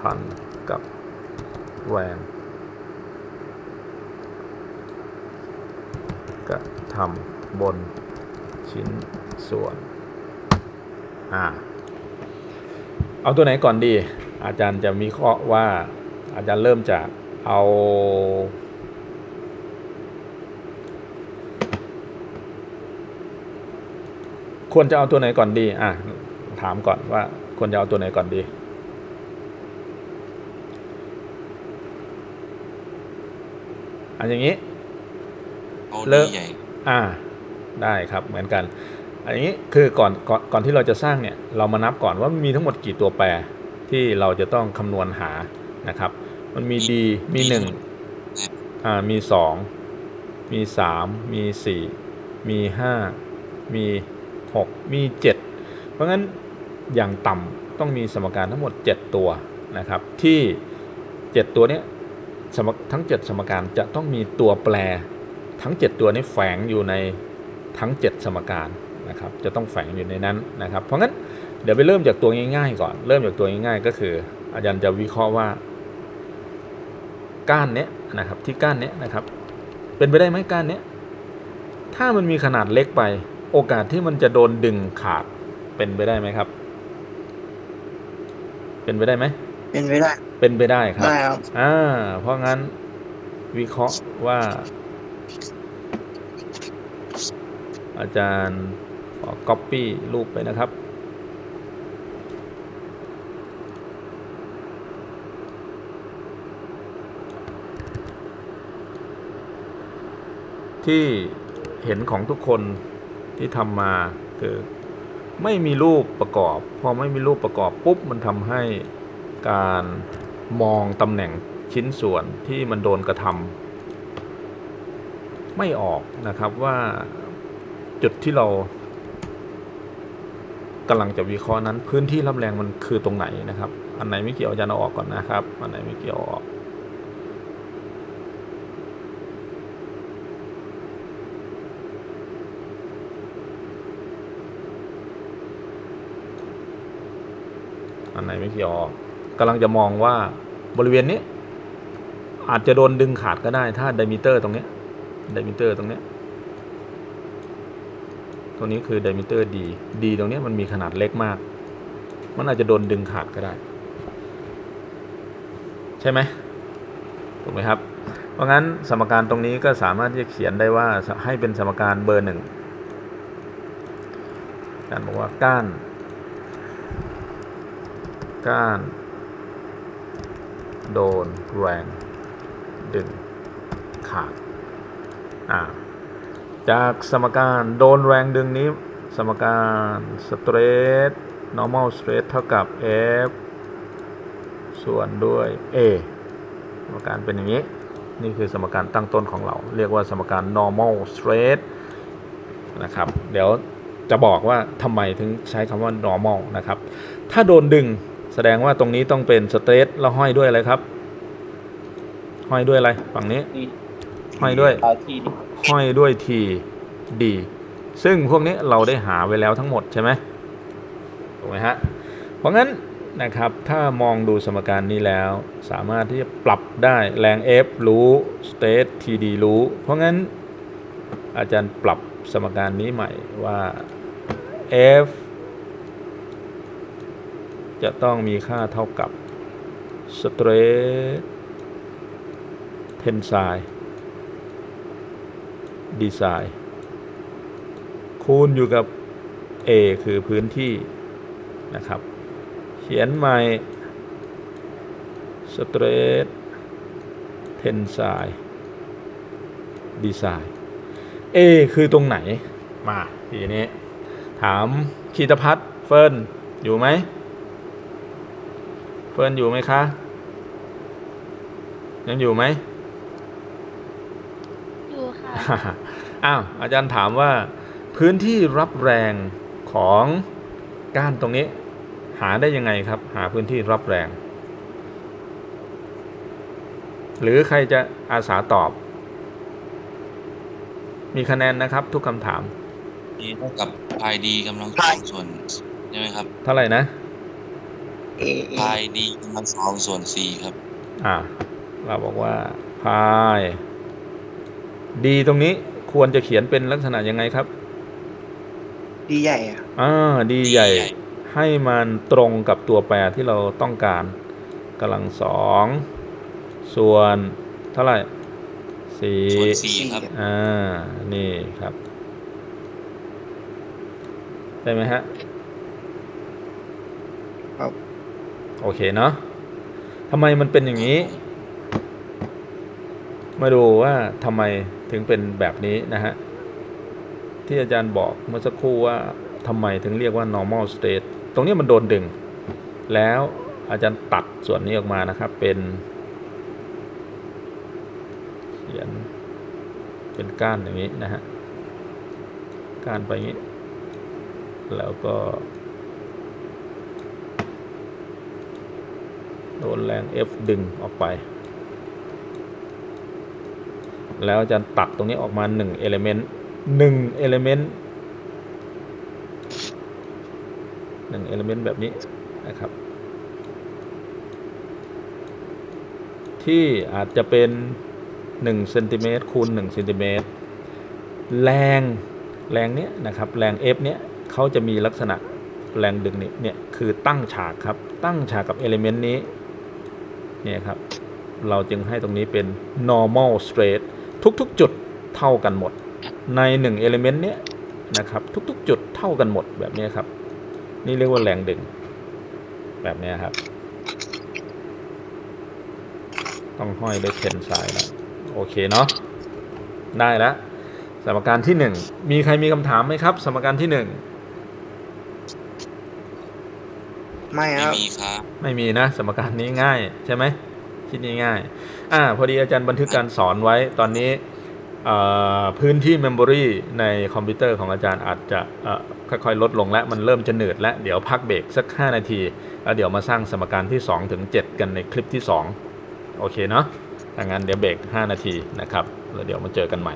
พันกับแรงกระทำบนชิ้นส่วน อ่า เอาตัวไหนก่อนดี อาจารย์จะมีข้อว่า อาจารย์เริ่มจากเอาควรจะเอาตัวไหนก่อนดี อะ ถามก่อนว่าควรจะเอาตัวไหนก่อนดี อันอย่างนี้เอาเลิดีกใหญ่อ่า ได้ครับเหมือนกัน อันนี้คือก่อนก่อนก่อนที่เราจะสร้างเนี่ย เรามานับก่อนว่ามันมีทั้งหมดกี่ตัวแปรที่เราจะต้องคำนวณหานะครับ มันมี d มีหนึ่งอ่ามีสองมีสามมีสี่มีห้ามีหกมีเจ็ดเพราะงั้นอย่างต่ำต้องมีสมการทั้งหมด 7 ตัวนะครับ ที่ 7 ตัวเนี้ยสม ทั้ง 7 สมการจะต้องมีตัวแปรทั้ง 7 ตัวนี้แฝงอยู่ในทั้ง 7 สมการนะครับจะต้องแฝงอยู่ในนั้นนะครับ เพราะงั้นเดี๋ยวไปเริ่มจากตัวง่ายๆ ก่อน เริ่มจากตัวง่ายๆ ก็คือ อาจารย์จะวิเคราะห์ว่า ก้านเนี้ยนะครับที่ก้านเนี้ยนะครับ เป็นไปได้ไหมก้านเนี้ยถ้ามันมีขนาดเล็กไป โอกาสที่มันจะโดนดึงขาดเป็นไปได้ไหมครับ เป็นไปได้ไหม เป็นไปได้เป็นไปได้ครับ ได้ครับ อ่า เพราะงั้นวิเคราะห์ว่า อาจารย์ขอ copy รูปไปนะครับ ที่เห็นของทุกคนที่ทำมาคือไม่มีรูปประกอบ พอไม่มีรูปประกอบปุ๊บมันทำให้ การมองตำแหน่งชิ้นส่วนที่มันโดนกระทำไม่ออกนะครับว่าจุดที่เรากำลังจะวิเคราะห์นั้น พื้นที่รับแรงมันคือตรงไหนนะครับ อันไหนไม่เกี่ยวอาจารย์เอาออกก่อนนะครับ อันไหนไม่เกี่ยวอาออกอันไหนไม่เกี่ยวออก กำลังจะมองว่าบริเวณนี้ อาจจะโดนดึงขาดก็ได้ ถ้าไดมิเตอร์ตรงนี้ไดมิเตอร์ตรงนี้ตรงนี้คือไดมิเตอร์ดีดีตรงนี้มันมีขนาดเล็กมาก มันอาจจะโดนดึงขาดก็ได้ ใช่ไหมถูกไหมครับ เพราะงั้นสมการตรงนี้ก็สามารถที่จะเขียนได้ว่าให้เป็นสมการเบอร์หนึ่งอาจารบอกว่าก้าน ก้าน โดนแรงดึงขาดอ่าจากสมการโดนแรงดึงนี้ สมการ stress normal stress เท่ากับ F ส่วนด้วย A สมการเป็นอย่างนี้ นี่คือสมการตั้งต้นของเรา เรียกว่าสมการ normal stress นะครับ เดี๋ยวจะบอกว่าทำไมถึงใช้คำว่า normal นะครับ ถ้าโดนดึง แสดงว่าตรงนี้ต้องเป็นสเตรทแล้วห้อยด้วยอะไรครับ ห้อยด้วยอะไรฝั่งนี้ห้อยด้วย เอาทีดิห้อยด้วย T D ซึ่งพวกนี้เราได้หาไว้แล้วทั้งหมดใช่ไหมถูกไหมฮะ เพราะงั้นนะครับถ้ามองดูสมการนี้แล้ว สามารถที่จะปรับได้แรง F รู้ state TD รู้ เพราะงั้นอาจารย์ปรับสมการนี้ใหม่ว่า F จะต้องมีค่าเท่ากับ stress tensile design คูณอยู่กับ A คือพื้นที่นะครับ เขียนใหม่ stress tensile design A คือตรงไหน มาทีนี้ ถามคีตพัฒน์เฟิร์นอยู่ไหม ฟิร์นอยู่ไหมคะ ยังอยู่ไหมอยู่ค่ะอ้าวอาจารย์ถามว่า พื้นที่รับแรงของก้านตรงนี้ หาได้ยังไงครับ หาพื้นที่รับแรง หรือใครจะอาสาตอบ มีคะแนนนะครับ ทุกคำถามดีเท่ากับพายดีกำลังสองส่วนใช่ไหมครับ เท่าไหร่นะเอเอ พายดีกำลังสองส่วนสี่ครับ อ่า เราบอกว่าพาย ดีตรงนี้ควรจะเขียนเป็นลักษณะยังไงครับ ดีใหญ่อะอ่าดีใหญ่ ให้มันตรงกับตัวแปรที่เราต้องการกำลังสองส่วนเท่าไหร่สี่ส่วนสี่ครับอ่านี่ครับใช่ไหมฮะ ครับ โอเคเนาะทำไมมันเป็นอย่างนี้ มาดูว่าทำไมถึงเป็นแบบนี้นะฮะ ที่อาจารย์บอกเมื่อสักครู่ว่าทำไมถึงเรียกว่า normal state ตรงนี้มันโดนดึง แล้วอาจารย์ตัดส่วนนี้ออกมานะครับ เป็นเขียนเป็นก้านอย่างนี้นะฮะ ก้านไปอย่างนี้ แล้วก็ โดนแรง F ดึงออกไป แล้วจารย์ตัดตรงนี้ออกมา1 element 1 element 1 element แบบนี้นะครับ ที่อาจจะเป็น1เซนติเมตรคูณ1เซนติเมตรแรงแรงเนี้ยนะครับแรง F เนี้ยเขาจะมีลักษณะแรงดึงนี้เนี่ยคือตั้งฉากครับตั้งฉากกับเอลิเมนต์นี้ เนี่ยครับ เราจึงให้ตรงนี้เป็น normal straight ทุกๆ จุดเท่ากันหมด ใน1 element เนี้ยนะครับ ทุกๆ จุดเท่ากันหมดแบบนี้ครับ นี่เรียกว่าแรงดึง แบบนี้ครับ ต้องห้อยด้วยเทนไซด์นะโอเคเนาะได้แล้วสมการที่ 1 มีใครมีคำถามไหมครับ สมการที่ 1 ไม่คไม่รับ มีครับไม่มีนะ สมการนี้ง่ายใช่ไหมคิดง่ายๆอ่าพอดีอาจารย์บันทึกการสอนไว้ตอนนี้เอ่อพื้นที่เมมโมรีในคอมพิวเตอร์ของอาจารย์อาจจะเอ่อค่อยๆ ลดลงและมันเริ่มจะเหนืดแล้วเดี๋ยวพักเบรกสัก 5 นาที แล้วเดี๋ยวมาสร้างสมการที่ 2 ถึง 7 กันในคลิปที่ 2 โอเคเนาะถ้างั้นเดี๋ยวเบรก5 นาทีนะครับแล้วเดี๋ยวมาเจอกันใหม่